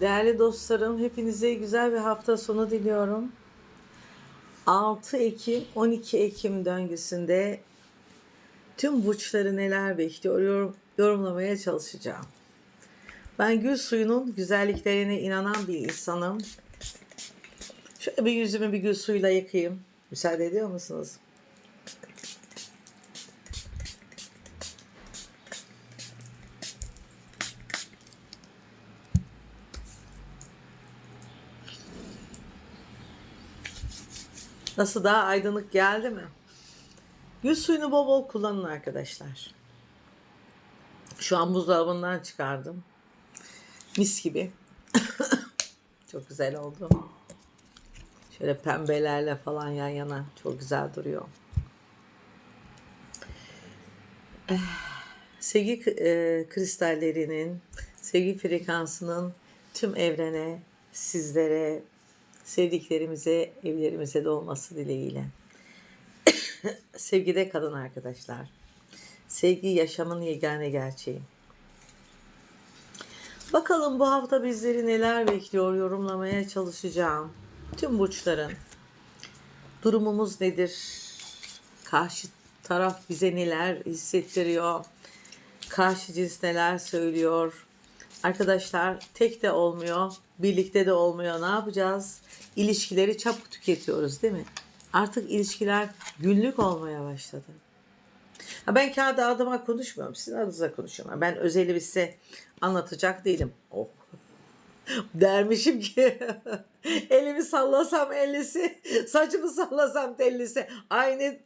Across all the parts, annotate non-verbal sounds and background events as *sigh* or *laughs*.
Değerli dostlarım, hepinize güzel bir hafta sonu diliyorum. 6 Ekim 12 Ekim döngüsünde tüm burçları neler bekliyor yorum- yorumlamaya çalışacağım. Ben gül suyunun güzelliklerine inanan bir insanım. Şöyle bir yüzümü bir gül suyuyla yıkayayım. Müsaade ediyor musunuz? Nasıl daha aydınlık geldi mi? Gül suyunu bol bol kullanın arkadaşlar. Şu an buzdolabından çıkardım. Mis gibi. *coughs* Çok güzel oldu. Şöyle pembelerle falan yan yana çok güzel duruyor. Eh, Sevgi e, kristallerinin, sevgi frekansının tüm evrene, sizlere, sevdiklerimize, evlerimize de olması dileğiyle. *coughs* Sevgide kalın arkadaşlar. Sevgi yaşamın yegane gerçeği. Bakalım bu hafta bizleri neler bekliyor yorumlamaya çalışacağım. Tüm burçların durumumuz nedir? Karşı taraf bize neler hissettiriyor? Karşı cins neler söylüyor? Arkadaşlar tek de olmuyor, birlikte de olmuyor. Ne yapacağız? İlişkileri çabuk tüketiyoruz değil mi? Artık ilişkiler günlük olmaya başladı. Ha ben kendi adıma konuşmuyorum. Sizin adınıza konuşuyorum. Ben özeli size anlatacak değilim. Oh. *laughs* Dermişim ki *laughs* elimi sallasam ellisi, saçımı sallasam tellisi. Aynı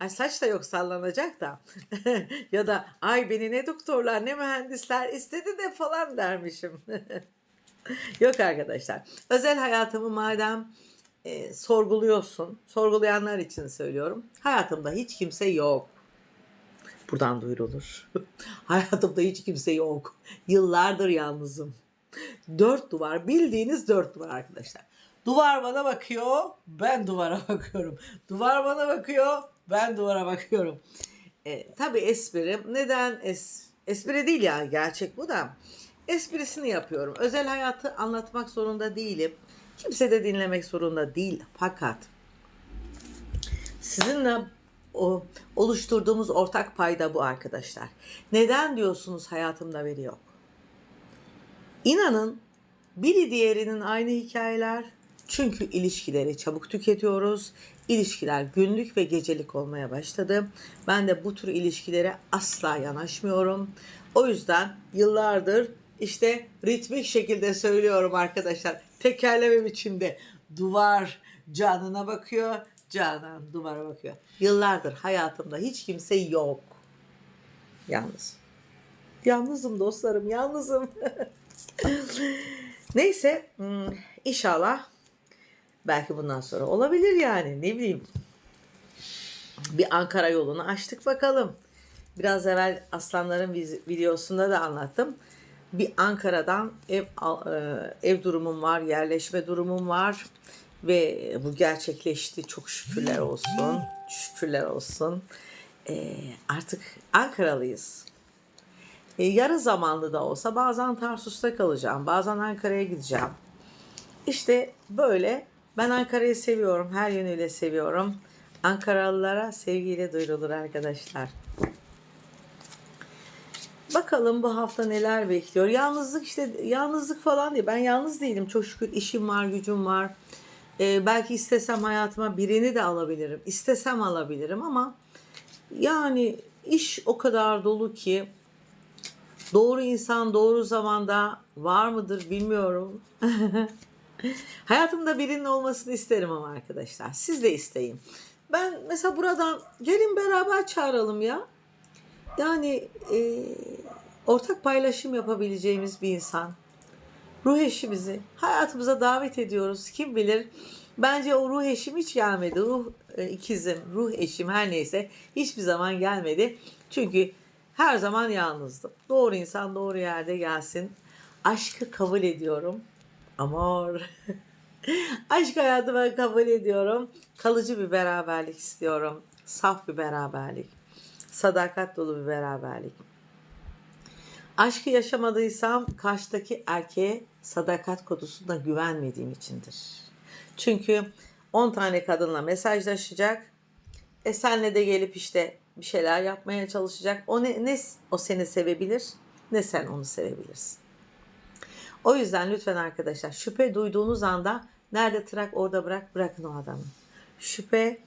ay saç da yok sallanacak da. *laughs* ya da ay beni ne doktorlar ne mühendisler istedi de falan dermişim. yok arkadaşlar. Özel hayatımı madem e, sorguluyorsun, sorgulayanlar için söylüyorum. Hayatımda hiç kimse yok. Buradan duyurulur. Hayatımda hiç kimse yok. Yıllardır yalnızım. Dört duvar, bildiğiniz dört duvar arkadaşlar. Duvar bana bakıyor, ben duvara *laughs* bakıyorum. Duvar bana bakıyor, ben duvara bakıyorum. E, tabii espri. Neden? Es, espri değil yani gerçek bu da. Esprisini yapıyorum. Özel hayatı anlatmak zorunda değilim. Kimse de dinlemek zorunda değil. Fakat sizinle o oluşturduğumuz ortak payda bu arkadaşlar. Neden diyorsunuz hayatımda biri yok? İnanın biri diğerinin aynı hikayeler. Çünkü ilişkileri çabuk tüketiyoruz. İlişkiler günlük ve gecelik olmaya başladı. Ben de bu tür ilişkilere asla yanaşmıyorum. O yüzden yıllardır işte ritmik şekilde söylüyorum arkadaşlar. Tekerleme biçimde duvar canına bakıyor, canan duvara bakıyor. Yıllardır hayatımda hiç kimse yok. Yalnız. Yalnızım dostlarım, yalnızım. *laughs* Neyse hmm, inşallah belki bundan sonra olabilir yani ne bileyim. Bir Ankara yolunu açtık bakalım. Biraz evvel Aslanların videosunda da anlattım. Bir Ankara'dan ev e, ev durumum var, yerleşme durumum var ve bu gerçekleşti. Çok şükürler olsun. Şükürler olsun. E, artık Ankaralıyız. E, yarı zamanlı da olsa bazen Tarsus'ta kalacağım, bazen Ankara'ya gideceğim. İşte böyle ben Ankara'yı seviyorum, her yönüyle seviyorum. Ankaralılara sevgiyle duyurulur arkadaşlar. Bakalım bu hafta neler bekliyor. Yalnızlık işte yalnızlık falan değil. Ben yalnız değilim. Çok şükür işim var, gücüm var. Ee, belki istesem hayatıma birini de alabilirim. İstesem alabilirim ama yani iş o kadar dolu ki doğru insan doğru zamanda var mıdır bilmiyorum. *laughs* Hayatımda birinin olmasını isterim ama arkadaşlar. Siz de isteyin. Ben mesela buradan gelin beraber çağıralım ya. Yani e, ortak paylaşım yapabileceğimiz bir insan. Ruh eşimizi hayatımıza davet ediyoruz. Kim bilir bence o ruh eşim hiç gelmedi. Ruh e, ikizim, ruh eşim her neyse hiçbir zaman gelmedi. Çünkü her zaman yalnızdım. Doğru insan doğru yerde gelsin. Aşkı kabul ediyorum. Amor. *laughs* Aşk hayatıma kabul ediyorum. Kalıcı bir beraberlik istiyorum. Saf bir beraberlik. Sadakat dolu bir beraberlik. Aşkı yaşamadıysam karşıdaki erkeğe sadakat kodusuna güvenmediğim içindir. Çünkü 10 tane kadınla mesajlaşacak. E senle de gelip işte bir şeyler yapmaya çalışacak. O ne, ne o seni sevebilir ne sen onu sevebilirsin. O yüzden lütfen arkadaşlar şüphe duyduğunuz anda nerede trak orada bırak bırakın o adamı. Şüphe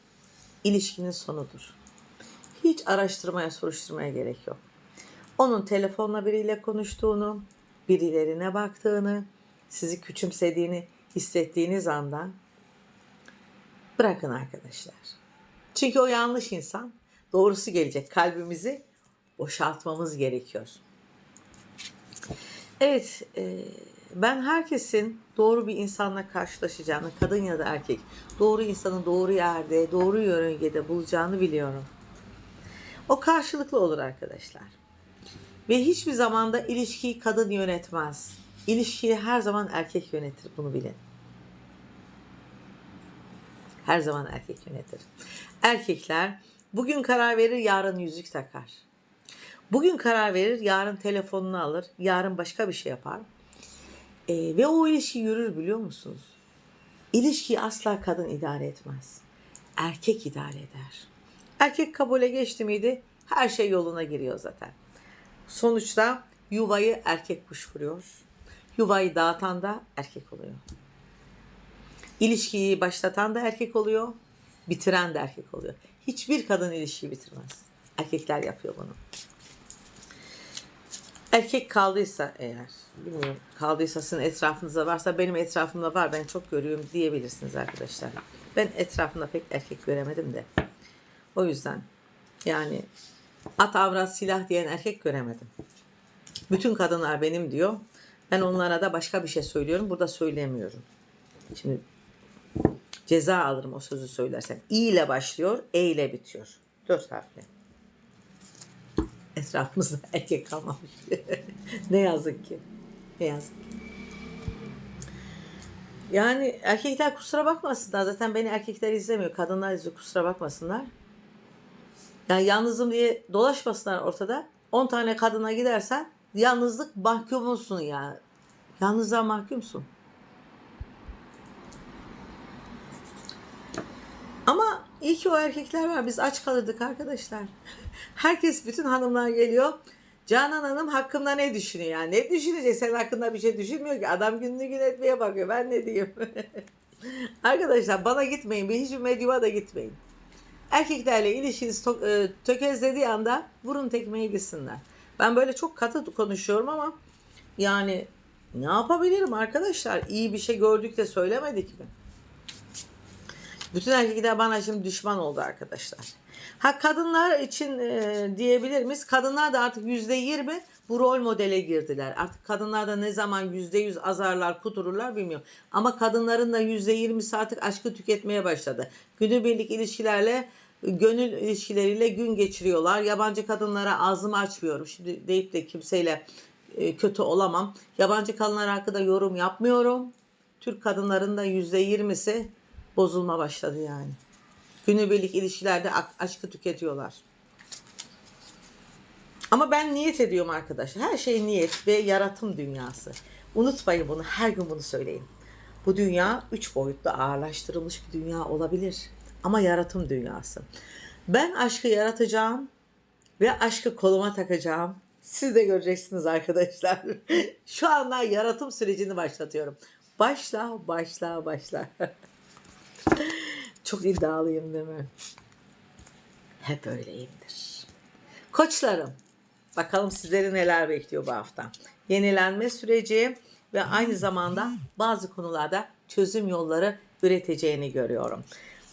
ilişkinin sonudur. Hiç araştırmaya soruşturmaya gerek yok. Onun telefonla biriyle konuştuğunu, birilerine baktığını, sizi küçümsediğini hissettiğiniz anda bırakın arkadaşlar. Çünkü o yanlış insan. Doğrusu gelecek. Kalbimizi boşaltmamız gerekiyor. Evet, e, ben herkesin doğru bir insanla karşılaşacağını, kadın ya da erkek, doğru insanı doğru yerde, doğru yörüngede bulacağını biliyorum. O karşılıklı olur arkadaşlar. Ve hiçbir zamanda ilişkiyi kadın yönetmez. İlişkiyi her zaman erkek yönetir, bunu bilin. Her zaman erkek yönetir. Erkekler bugün karar verir, yarın yüzük takar. Bugün karar verir, yarın telefonunu alır, yarın başka bir şey yapar. Ee, ve o ilişki yürür biliyor musunuz? İlişkiyi asla kadın idare etmez. Erkek idare eder. Erkek kabule geçti miydi her şey yoluna giriyor zaten. Sonuçta yuvayı erkek kuş kuruyor. Yuvayı dağıtan da erkek oluyor. İlişkiyi başlatan da erkek oluyor. Bitiren de erkek oluyor. Hiçbir kadın ilişkiyi bitirmez. Erkekler yapıyor bunu. Erkek kaldıysa eğer, bilmiyorum kaldıysa sizin etrafınızda varsa benim etrafımda var ben çok görüyorum diyebilirsiniz arkadaşlar. Ben etrafımda pek erkek göremedim de. O yüzden yani at avrat silah diyen erkek göremedim. Bütün kadınlar benim diyor. Ben onlara da başka bir şey söylüyorum. Burada söylemiyorum. Şimdi ceza alırım o sözü söylersem. İ ile başlıyor, E ile bitiyor. Dört harfli. Etrafımızda *laughs* erkek kalmamış. *laughs* ne yazık ki. Ne yazık ki. Yani erkekler kusura bakmasınlar. Zaten beni erkekler izlemiyor. Kadınlar izliyor. Kusura bakmasınlar. Yani yalnızım diye dolaşmasınlar ortada. 10 tane kadına gidersen yalnızlık mahkumsun ya. Yalnızlığa mahkumsun. Ama iyi ki o erkekler var. Biz aç kalırdık arkadaşlar. *laughs* Herkes, bütün hanımlar geliyor. Canan Hanım hakkında ne düşünüyor yani? Ne düşünecek? Sen hakkında bir şey düşünmüyor ki. Adam gününü gün etmeye bakıyor. Ben ne diyeyim? *laughs* arkadaşlar bana gitmeyin. Bir hiçbir medyuma da gitmeyin. Erkeklerle ilişkiniz e, tökezlediği anda vurun tekmeyi gitsinler. Ben böyle çok katı konuşuyorum ama yani ne yapabilirim arkadaşlar? İyi bir şey gördük de söylemedik mi? Bütün erkekler bana şimdi düşman oldu arkadaşlar. Ha kadınlar için e, diyebilir miyiz? Kadınlar da artık yüzde yirmi bu rol modele girdiler. Artık kadınlar da ne zaman yüzde yüz azarlar, kutururlar bilmiyorum. Ama kadınların da yüzde yirmisi artık aşkı tüketmeye başladı. Günübirlik ilişkilerle gönül ilişkileriyle gün geçiriyorlar. Yabancı kadınlara ağzımı açmıyorum. Şimdi deyip de kimseyle e, kötü olamam. Yabancı kadınlar hakkında yorum yapmıyorum. Türk kadınların da yüzde yirmisi bozulma başladı yani. Günübirlik ilişkilerde aşkı tüketiyorlar. Ama ben niyet ediyorum arkadaşlar. Her şey niyet ve yaratım dünyası. Unutmayın bunu. Her gün bunu söyleyin. Bu dünya üç boyutlu ağırlaştırılmış bir dünya olabilir. Ama yaratım dünyası. Ben aşkı yaratacağım ve aşkı koluma takacağım. Siz de göreceksiniz arkadaşlar. *laughs* Şu anda yaratım sürecini başlatıyorum. Başla, başla, başla. *laughs* *laughs* Çok iddialıyım değil mi? Hep öyleyimdir. Koçlarım, bakalım sizleri neler bekliyor bu hafta. Yenilenme süreci ve aynı zamanda bazı konularda çözüm yolları üreteceğini görüyorum.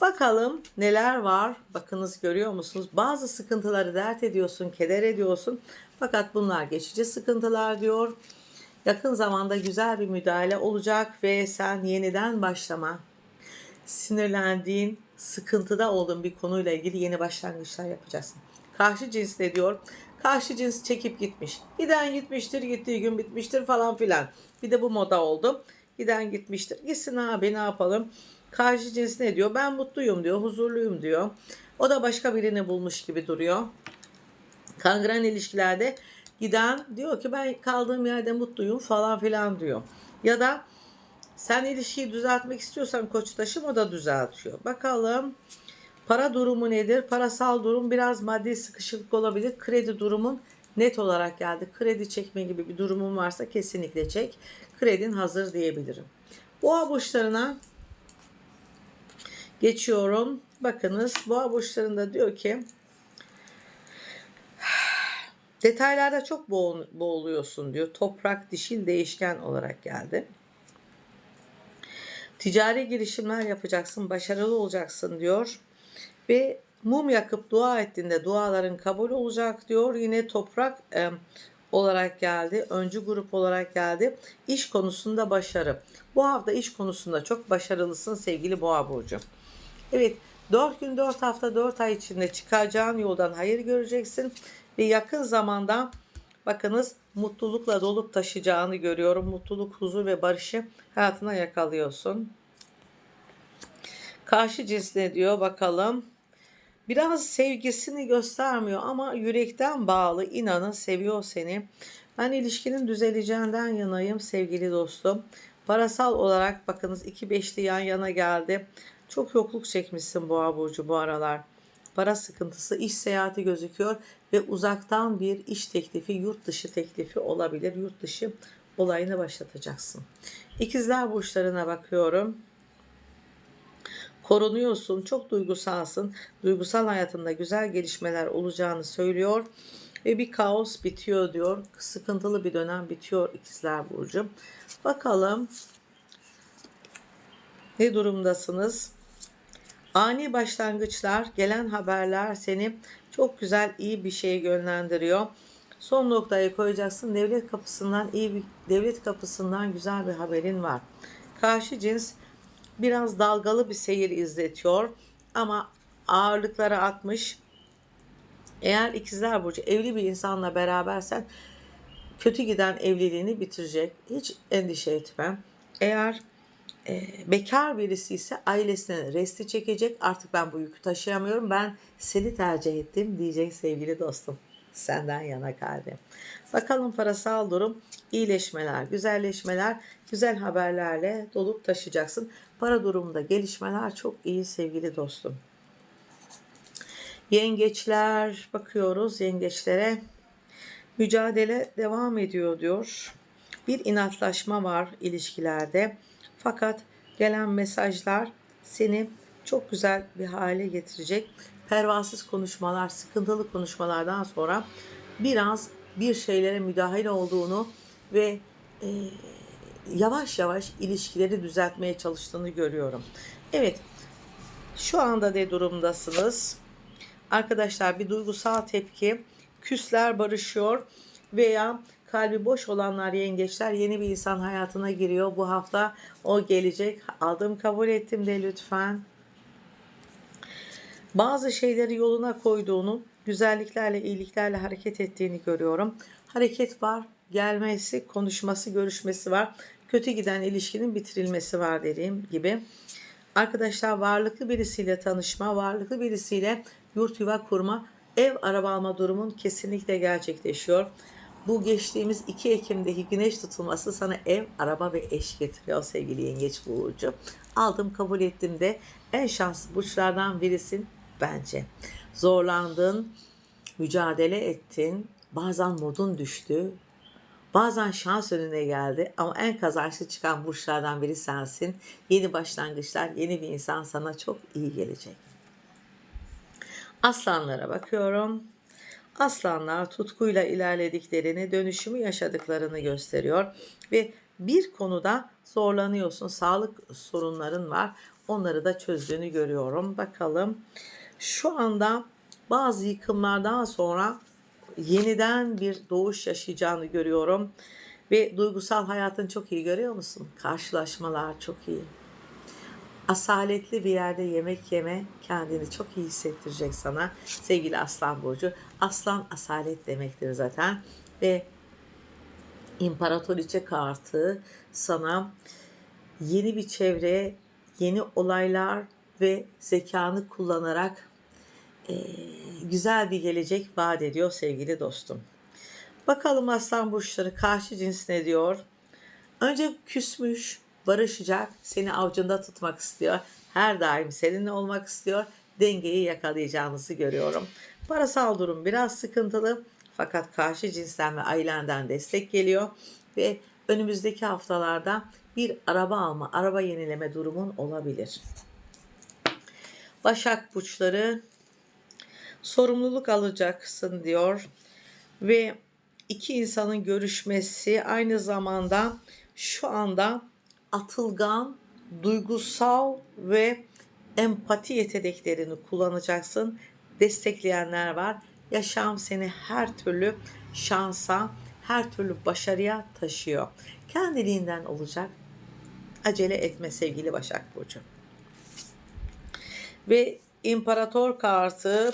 Bakalım neler var. Bakınız görüyor musunuz? Bazı sıkıntıları dert ediyorsun, keder ediyorsun. Fakat bunlar geçici sıkıntılar diyor. Yakın zamanda güzel bir müdahale olacak ve sen yeniden başlama, sinirlendiğin, sıkıntıda olduğun bir konuyla ilgili yeni başlangıçlar yapacaksın. Karşı cins ne diyor? Karşı cins çekip gitmiş. Giden gitmiştir, gittiği gün bitmiştir falan filan. Bir de bu moda oldu. Giden gitmiştir. Gitsin abi ne yapalım? Karşı cins ne diyor? Ben mutluyum diyor, huzurluyum diyor. O da başka birini bulmuş gibi duruyor. Kangren ilişkilerde giden diyor ki ben kaldığım yerde mutluyum falan filan diyor. Ya da sen ilişkiyi düzeltmek istiyorsan koçtaşım o da düzeltiyor. Bakalım para durumu nedir? Parasal durum biraz maddi sıkışıklık olabilir. Kredi durumun net olarak geldi. Kredi çekme gibi bir durumun varsa kesinlikle çek. Kredin hazır diyebilirim. Boğa burçlarına geçiyorum. Bakınız boğa burçlarında diyor ki *sighs* detaylarda çok boğ- boğuluyorsun diyor. Toprak dişil değişken olarak geldi. Ticari girişimler yapacaksın, başarılı olacaksın diyor. Ve mum yakıp dua ettiğinde duaların kabul olacak diyor. Yine toprak e, olarak geldi. Öncü grup olarak geldi. İş konusunda başarı. Bu hafta iş konusunda çok başarılısın sevgili Boğa burcu. Evet 4 gün 4 hafta 4 ay içinde çıkacağın yoldan hayır göreceksin. Ve yakın zamanda bakınız mutlulukla dolup taşıyacağını görüyorum. Mutluluk, huzur ve barışı hayatına yakalıyorsun. Karşı cins ne diyor bakalım. Biraz sevgisini göstermiyor ama yürekten bağlı inanın seviyor seni. Ben ilişkinin düzeleceğinden yanayım sevgili dostum. Parasal olarak bakınız iki beşli yan yana geldi. Çok yokluk çekmişsin boğa burcu bu aralar. Para sıkıntısı, iş seyahati gözüküyor ve uzaktan bir iş teklifi, yurt dışı teklifi olabilir. Yurt dışı olayını başlatacaksın. İkizler burçlarına bakıyorum korunuyorsun, çok duygusalsın. Duygusal hayatında güzel gelişmeler olacağını söylüyor ve bir kaos bitiyor diyor. Sıkıntılı bir dönem bitiyor ikizler burcu. Bakalım ne durumdasınız? Ani başlangıçlar, gelen haberler seni çok güzel, iyi bir şeye yönlendiriyor. Son noktaya koyacaksın. Devlet kapısından iyi bir devlet kapısından güzel bir haberin var. Karşı cins biraz dalgalı bir seyir izletiyor ama ağırlıkları atmış. Eğer ikizler burcu evli bir insanla berabersen kötü giden evliliğini bitirecek. Hiç endişe etme. Eğer e, bekar birisi ise ailesine resti çekecek. Artık ben bu yükü taşıyamıyorum. Ben seni tercih ettim diyecek sevgili dostum. Senden yana kalbi. Bakalım parasal durum iyileşmeler, güzelleşmeler, güzel haberlerle dolup taşıyacaksın. Para durumunda gelişmeler çok iyi sevgili dostum. Yengeçler bakıyoruz yengeçlere. Mücadele devam ediyor diyor. Bir inatlaşma var ilişkilerde. Fakat gelen mesajlar seni çok güzel bir hale getirecek. Pervasız konuşmalar, sıkıntılı konuşmalardan sonra biraz bir şeylere müdahale olduğunu ve e, yavaş yavaş ilişkileri düzeltmeye çalıştığını görüyorum. Evet, şu anda ne durumdasınız? Arkadaşlar bir duygusal tepki, küsler barışıyor veya kalbi boş olanlar yengeçler yeni bir insan hayatına giriyor. Bu hafta o gelecek. Aldım kabul ettim de lütfen. Bazı şeyleri yoluna koyduğunu, güzelliklerle, iyiliklerle hareket ettiğini görüyorum. Hareket var, gelmesi, konuşması, görüşmesi var. Kötü giden ilişkinin bitirilmesi var dediğim gibi. Arkadaşlar varlıklı birisiyle tanışma, varlıklı birisiyle yurt yuva kurma, ev araba alma durumun kesinlikle gerçekleşiyor. Bu geçtiğimiz 2 Ekim'deki güneş tutulması sana ev, araba ve eş getiriyor sevgili yengeç burcu. Aldım kabul ettim de en şanslı burçlardan birisin bence. Zorlandın, mücadele ettin, bazen modun düştü, Bazen şans önüne geldi ama en kazançlı çıkan burçlardan biri sensin. Yeni başlangıçlar, yeni bir insan sana çok iyi gelecek. Aslanlara bakıyorum. Aslanlar tutkuyla ilerlediklerini, dönüşümü yaşadıklarını gösteriyor ve bir konuda zorlanıyorsun. Sağlık sorunların var. Onları da çözdüğünü görüyorum. Bakalım. Şu anda bazı yıkımlardan sonra yeniden bir doğuş yaşayacağını görüyorum. Ve duygusal hayatın çok iyi görüyor musun? Karşılaşmalar çok iyi. Asaletli bir yerde yemek yeme kendini çok iyi hissettirecek sana sevgili Aslan Burcu. Aslan asalet demektir zaten. Ve İmparatoriçe kartı sana yeni bir çevre, yeni olaylar ve zekanı kullanarak e, güzel bir gelecek vaat ediyor sevgili dostum. Bakalım aslan burçları karşı cins ne diyor? Önce küsmüş, barışacak, seni avcunda tutmak istiyor. Her daim seninle olmak istiyor. Dengeyi yakalayacağınızı görüyorum. Parasal durum biraz sıkıntılı fakat karşı cinsten ve ailenden destek geliyor ve önümüzdeki haftalarda bir araba alma, araba yenileme durumun olabilir. Başak burçları sorumluluk alacaksın diyor ve iki insanın görüşmesi aynı zamanda şu anda atılgan, duygusal ve empati yeteneklerini kullanacaksın. Destekleyenler var. Yaşam seni her türlü şansa, her türlü başarıya taşıyor. Kendiliğinden olacak. Acele etme sevgili Başak Burcu. Ve İmparator kartı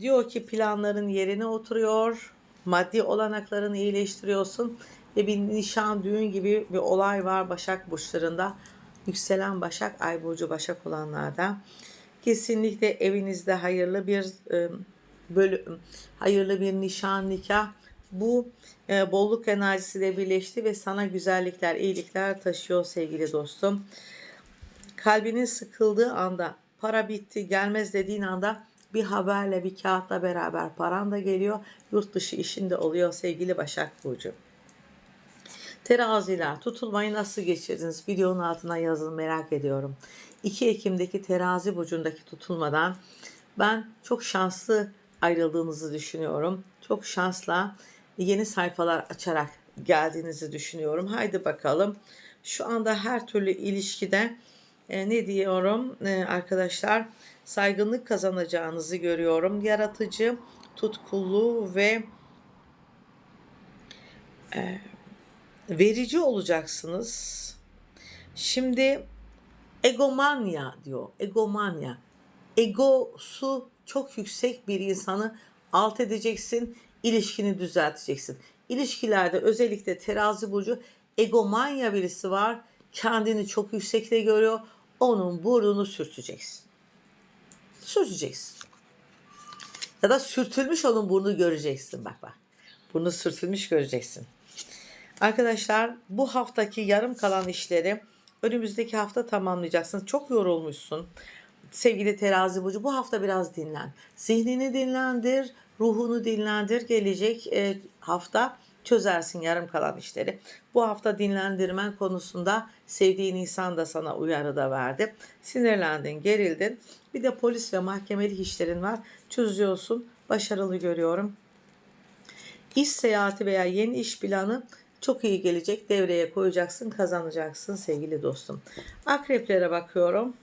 diyor ki planların yerine oturuyor. Maddi olanaklarını iyileştiriyorsun ve bir nişan, düğün gibi bir olay var Başak burçlarında. Yükselen Başak, Ay burcu Başak olanlarda. Kesinlikle evinizde hayırlı bir e, bölüm, hayırlı bir nişan, nikah bu e, bolluk enerjisiyle birleşti ve sana güzellikler, iyilikler taşıyor sevgili dostum. Kalbinin sıkıldığı anda, para bitti, gelmez dediğin anda bir haberle, bir kağıtla beraber paran da geliyor. Yurt dışı işinde oluyor sevgili Başak Burcu. Teraziler tutulmayı nasıl geçirdiniz? Videonun altına yazın merak ediyorum. 2 Ekim'deki terazi burcundaki tutulmadan ben çok şanslı ayrıldığınızı düşünüyorum. Çok şansla yeni sayfalar açarak geldiğinizi düşünüyorum. Haydi bakalım. Şu anda her türlü ilişkide e, ne diyorum e, arkadaşlar? Saygınlık kazanacağınızı görüyorum. Yaratıcı, tutkulu ve e, verici olacaksınız. Şimdi egomanya diyor. Egomanya. Egosu çok yüksek bir insanı alt edeceksin, ilişkini düzelteceksin. İlişkilerde özellikle terazi burcu egomanya birisi var. Kendini çok yüksekte görüyor. Onun burnunu sürteceksin. Sürteceksin. Ya da sürtülmüş onun burnu göreceksin. Bak bak. Burnu sürtülmüş göreceksin. Arkadaşlar bu haftaki yarım kalan işleri önümüzdeki hafta tamamlayacaksınız. Çok yorulmuşsun. Sevgili terazi burcu bu hafta biraz dinlen. Zihnini dinlendir, ruhunu dinlendir. Gelecek e, hafta çözersin yarım kalan işleri. Bu hafta dinlendirmen konusunda sevdiğin insan da sana uyarı da verdi. Sinirlendin, gerildin. Bir de polis ve mahkemelik işlerin var. Çözüyorsun. Başarılı görüyorum. İş seyahati veya yeni iş planı çok iyi gelecek. Devreye koyacaksın, kazanacaksın sevgili dostum. Akreplere bakıyorum.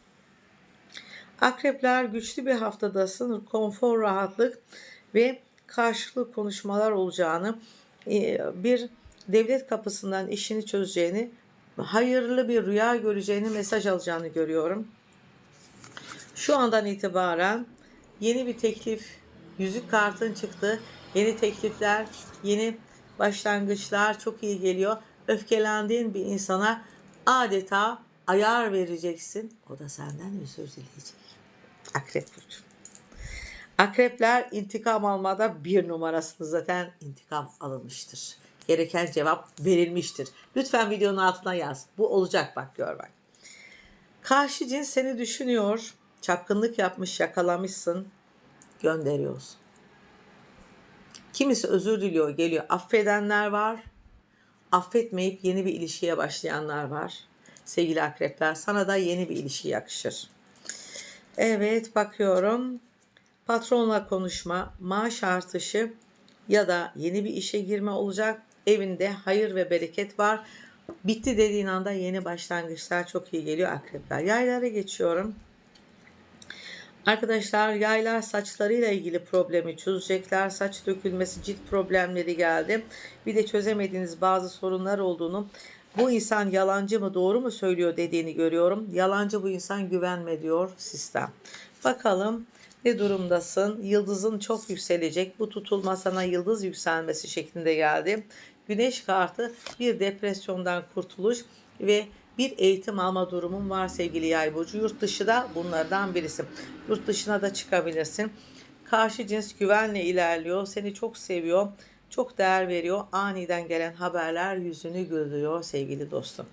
Akrepler güçlü bir haftadasın. Konfor, rahatlık ve karşılıklı konuşmalar olacağını, e, bir devlet kapısından işini çözeceğini, hayırlı bir rüya göreceğini, mesaj alacağını görüyorum. Şu andan itibaren yeni bir teklif, yüzük kartın çıktı. Yeni teklifler, yeni başlangıçlar çok iyi geliyor. Öfkelendiğin bir insana adeta ayar vereceksin. O da senden özür dileyecek. Akrep burcu. Akrepler intikam almada bir numarasını zaten intikam alınmıştır. Gereken cevap verilmiştir. Lütfen videonun altına yaz. Bu olacak bak gör bak. Karşı cins seni düşünüyor. Çapkınlık yapmış, yakalamışsın. Gönderiyorsun. Kimisi özür diliyor, geliyor. Affedenler var. Affetmeyip yeni bir ilişkiye başlayanlar var. Sevgili akrepler sana da yeni bir ilişki yakışır. Evet bakıyorum. Patronla konuşma, maaş artışı ya da yeni bir işe girme olacak. Evinde hayır ve bereket var. Bitti dediğin anda yeni başlangıçlar çok iyi geliyor akrepler. Yaylara geçiyorum. Arkadaşlar yaylar saçlarıyla ilgili problemi çözecekler. Saç dökülmesi, cilt problemleri geldi. Bir de çözemediğiniz bazı sorunlar olduğunu bu insan yalancı mı doğru mu söylüyor dediğini görüyorum. Yalancı bu insan güvenme diyor sistem. Bakalım ne durumdasın? Yıldızın çok yükselecek. Bu tutulma sana yıldız yükselmesi şeklinde geldi. Güneş kartı bir depresyondan kurtuluş ve bir eğitim alma durumun var sevgili yay burcu. Yurt dışı da bunlardan birisi. Yurt dışına da çıkabilirsin. Karşı cins güvenle ilerliyor. Seni çok seviyor. çok değer veriyor. Aniden gelen haberler yüzünü güldürüyor sevgili dostum.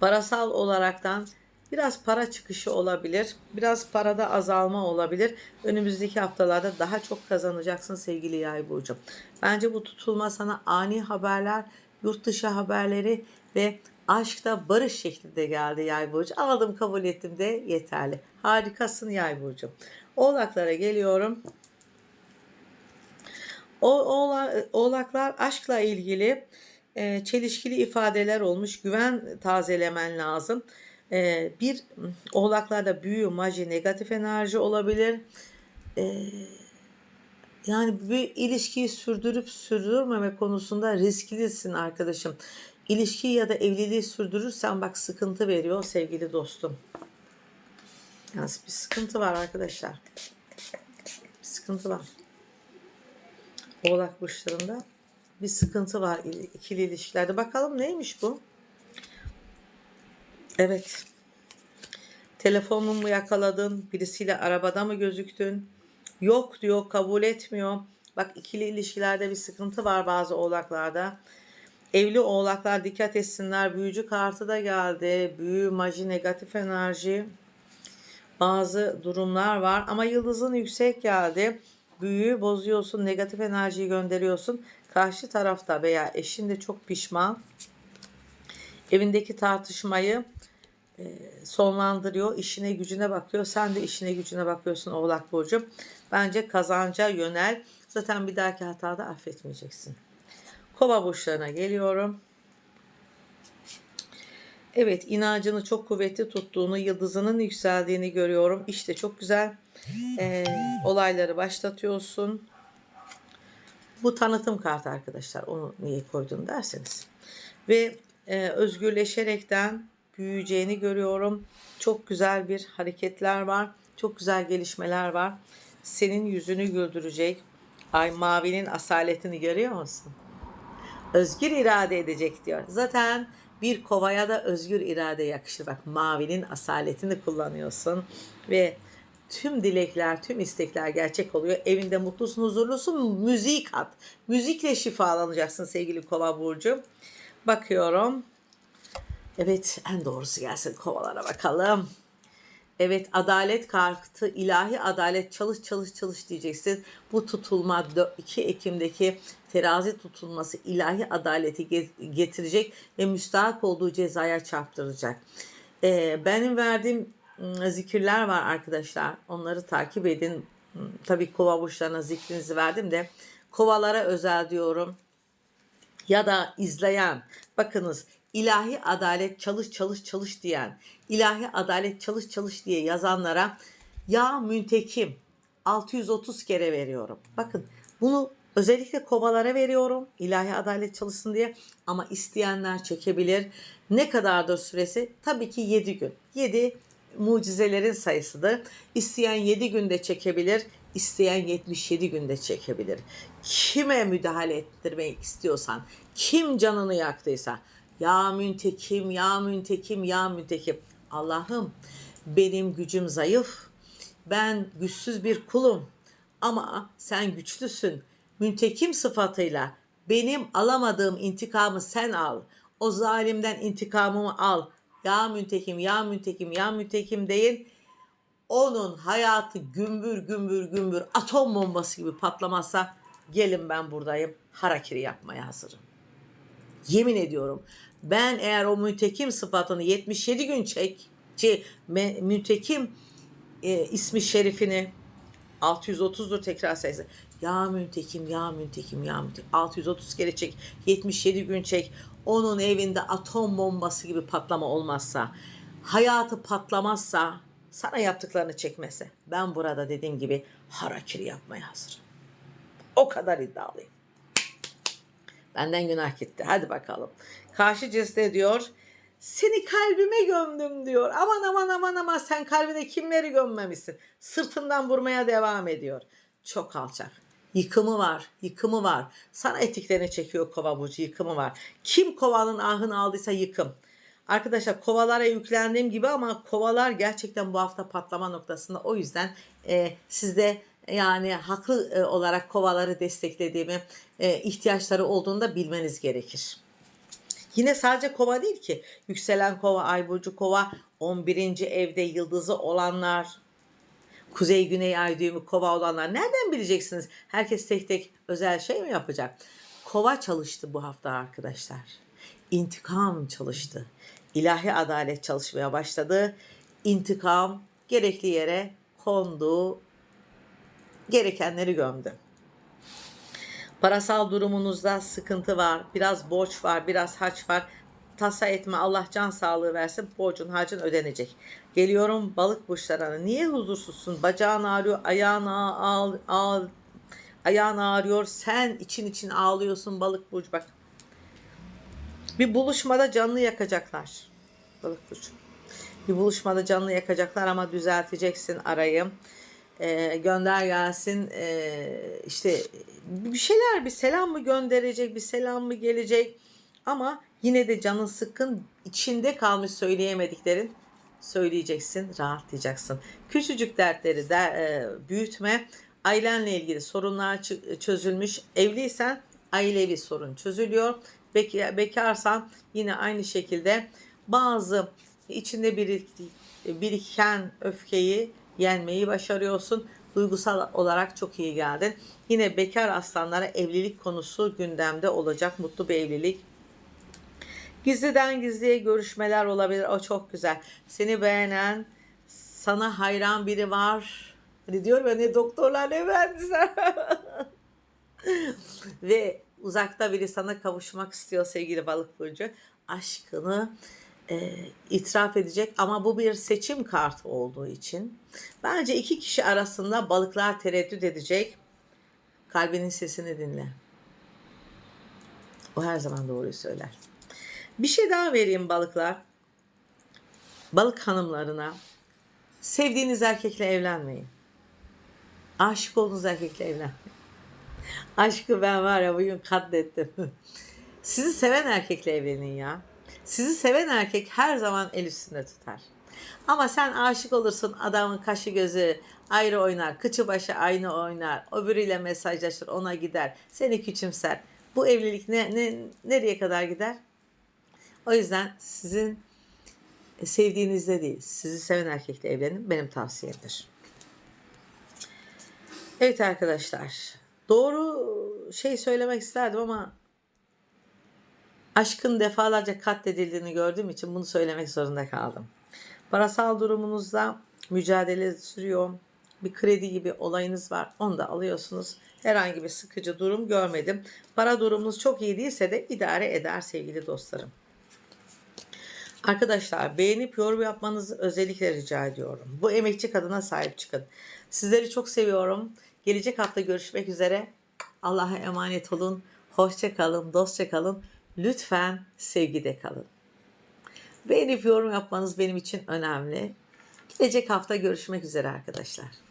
Parasal olaraktan biraz para çıkışı olabilir. Biraz parada azalma olabilir. Önümüzdeki haftalarda daha çok kazanacaksın sevgili yay burcu. Bence bu tutulma sana ani haberler, yurt dışı haberleri ve aşkta barış şeklinde geldi yay burcu. Aldım kabul ettim de yeterli. Harikasın yay burcu. Oğlaklara geliyorum. O oğla- oğlaklar aşkla ilgili e, çelişkili ifadeler olmuş. Güven tazelemen lazım. E, bir oğlaklarda büyü, maji, negatif enerji olabilir. E, yani bir ilişkiyi sürdürüp sürdürmeme konusunda risklisin arkadaşım. İlişkiyi ya da evliliği sürdürürsen bak sıkıntı veriyor sevgili dostum. Yani bir sıkıntı var arkadaşlar. Bir sıkıntı var. Oğlak burçlarında bir sıkıntı var il- ikili ilişkilerde. Bakalım neymiş bu? Evet. Telefonunu mu yakaladın? Birisiyle arabada mı gözüktün? Yok diyor, kabul etmiyor. Bak ikili ilişkilerde bir sıkıntı var bazı oğlaklarda. Evli oğlaklar dikkat etsinler. Büyücü kartı da geldi. Büyü, maji, negatif enerji. Bazı durumlar var ama yıldızın yüksek geldi. Büyüyü bozuyorsun, negatif enerjiyi gönderiyorsun. Karşı tarafta veya eşin de çok pişman. Evindeki tartışmayı e, sonlandırıyor. işine gücüne bakıyor. Sen de işine gücüne bakıyorsun Oğlak Burcu. Bence kazanca yönel. Zaten bir dahaki hatada affetmeyeceksin. Kova burçlarına geliyorum. Evet inancını çok kuvvetli tuttuğunu, yıldızının yükseldiğini görüyorum. İşte çok güzel e, olayları başlatıyorsun. Bu tanıtım kartı arkadaşlar. Onu niye koydun derseniz. Ve e, özgürleşerekten büyüyeceğini görüyorum. Çok güzel bir hareketler var. Çok güzel gelişmeler var. Senin yüzünü güldürecek. Ay mavinin asaletini görüyor musun? Özgür irade edecek diyor. Zaten bir kovaya da özgür irade yakışır. Bak mavinin asaletini kullanıyorsun ve tüm dilekler, tüm istekler gerçek oluyor. Evinde mutlusun, huzurlusun. Müzik at. Müzikle şifalanacaksın sevgili kova burcu. Bakıyorum. Evet en doğrusu gelsin kovalara bakalım. Evet adalet kartı ilahi adalet çalış çalış çalış diyeceksin. Bu tutulma 2 Ekim'deki terazi tutulması ilahi adaleti ge- getirecek ve müstahak olduğu cezaya çarptıracak. Ee, benim verdiğim ım, zikirler var arkadaşlar. Onları takip edin. Tabii kova burçlarına zikrinizi verdim de kovalara özel diyorum ya da izleyen bakınız ilahi adalet çalış çalış çalış diyen ilahi adalet çalış çalış diye yazanlara ya müntekim 630 kere veriyorum. Bakın bunu özellikle kovalara veriyorum ilahi adalet çalışsın diye ama isteyenler çekebilir. Ne kadardır süresi? Tabii ki 7 gün. 7 mucizelerin sayısıdır. İsteyen 7 günde çekebilir, isteyen 77 günde çekebilir. Kime müdahale ettirmek istiyorsan, kim canını yaktıysa, ya müntekim, ya müntekim, ya müntekim. Allah'ım benim gücüm zayıf, ben güçsüz bir kulum ama sen güçlüsün. Müntekim sıfatıyla benim alamadığım intikamı sen al. O zalimden intikamımı al. Ya müntekim, ya müntekim, ya müntekim değil. Onun hayatı gümbür gümbür gümbür atom bombası gibi patlamazsa gelin ben buradayım. Harakiri yapmaya hazırım. Yemin ediyorum ben eğer o mütekim sıfatını 77 gün çek, şey, mütekim e, ismi şerifini 630'dur tekrar sayısı. Ya müntekim, ya müntekim, ya müntekim. 630 kere çek, 77 gün çek. Onun evinde atom bombası gibi patlama olmazsa, hayatı patlamazsa, sana yaptıklarını çekmese, ben burada dediğim gibi harakiri yapmaya hazırım. O kadar iddialıyım. Benden günah gitti. Hadi bakalım. Karşı cinste diyor. Seni kalbime gömdüm diyor. Aman aman aman aman sen kalbine kimleri gömmemişsin. Sırtından vurmaya devam ediyor. Çok alçak. Yıkımı var, yıkımı var. Sana etiklerini çekiyor kova burcu, yıkımı var. Kim kovanın ahını aldıysa yıkım. Arkadaşlar kovalara yüklendiğim gibi ama kovalar gerçekten bu hafta patlama noktasında. O yüzden e, sizde yani haklı e, olarak kovaları desteklediğimi, e, ihtiyaçları olduğunu da bilmeniz gerekir. Yine sadece kova değil ki. Yükselen kova, ay burcu kova, 11. evde yıldızı olanlar, kuzey güney ay düğümü kova olanlar nereden bileceksiniz? Herkes tek tek özel şey mi yapacak? Kova çalıştı bu hafta arkadaşlar. İntikam çalıştı. İlahi adalet çalışmaya başladı. İntikam gerekli yere kondu. Gerekenleri gömdü. Parasal durumunuzda sıkıntı var, biraz borç var, biraz haç var. Tasa etme Allah can sağlığı versin borcun harcın ödenecek. Geliyorum balık burçlarına. Niye huzursuzsun? Bacağın ağrıyor, ayağın ağ, ağ, ayağın ağrıyor. Sen için için ağlıyorsun balık burcu bak. Bir buluşmada canlı yakacaklar. Balık burcu. Bir buluşmada canlı yakacaklar ama düzelteceksin arayı. Ee, gönder gelsin ee, işte bir şeyler bir selam mı gönderecek bir selam mı gelecek ama yine de canın sıkkın içinde kalmış söyleyemediklerin söyleyeceksin rahatlayacaksın küçücük dertleri de e, büyütme ailenle ilgili sorunlar çö- çözülmüş evliysen ailevi sorun çözülüyor Bek- bekarsan yine aynı şekilde bazı içinde birik- biriken öfkeyi yenmeyi başarıyorsun. Duygusal olarak çok iyi geldin. Yine bekar aslanlara evlilik konusu gündemde olacak. Mutlu bir evlilik. Gizliden gizliye görüşmeler olabilir. O çok güzel. Seni beğenen, sana hayran biri var. Hani diyorum ya ne doktorlar ne mühendisler. *laughs* Ve uzakta biri sana kavuşmak istiyor sevgili balık burcu. Aşkını e, itiraf edecek ama bu bir seçim kartı olduğu için bence iki kişi arasında balıklar tereddüt edecek. Kalbinin sesini dinle. O her zaman doğruyu söyler. Bir şey daha vereyim balıklar. Balık hanımlarına sevdiğiniz erkekle evlenmeyin. Aşık olduğunuz erkekle evlenmeyin. *laughs* Aşkı ben var ya bugün katlettim. *laughs* Sizi seven erkekle evlenin ya. Sizi seven erkek her zaman el üstünde tutar. Ama sen aşık olursun adamın kaşı gözü ayrı oynar, kıçı başı aynı oynar, öbürüyle mesajlaşır, ona gider, seni küçümser. Bu evlilik ne, ne nereye kadar gider? O yüzden sizin sevdiğinizde değil, sizi seven erkekle evlenin benim tavsiyemdir. Evet arkadaşlar, doğru şey söylemek isterdim ama aşkın defalarca katledildiğini gördüğüm için bunu söylemek zorunda kaldım. Parasal durumunuzda mücadele sürüyor. Bir kredi gibi olayınız var. Onu da alıyorsunuz. Herhangi bir sıkıcı durum görmedim. Para durumunuz çok iyi değilse de idare eder sevgili dostlarım. Arkadaşlar beğenip yorum yapmanızı özellikle rica ediyorum. Bu emekçi kadına sahip çıkın. Sizleri çok seviyorum. Gelecek hafta görüşmek üzere. Allah'a emanet olun. Hoşça kalın, dostça kalın. Lütfen sevgide kalın. Beğenip yorum yapmanız benim için önemli. Gelecek hafta görüşmek üzere arkadaşlar.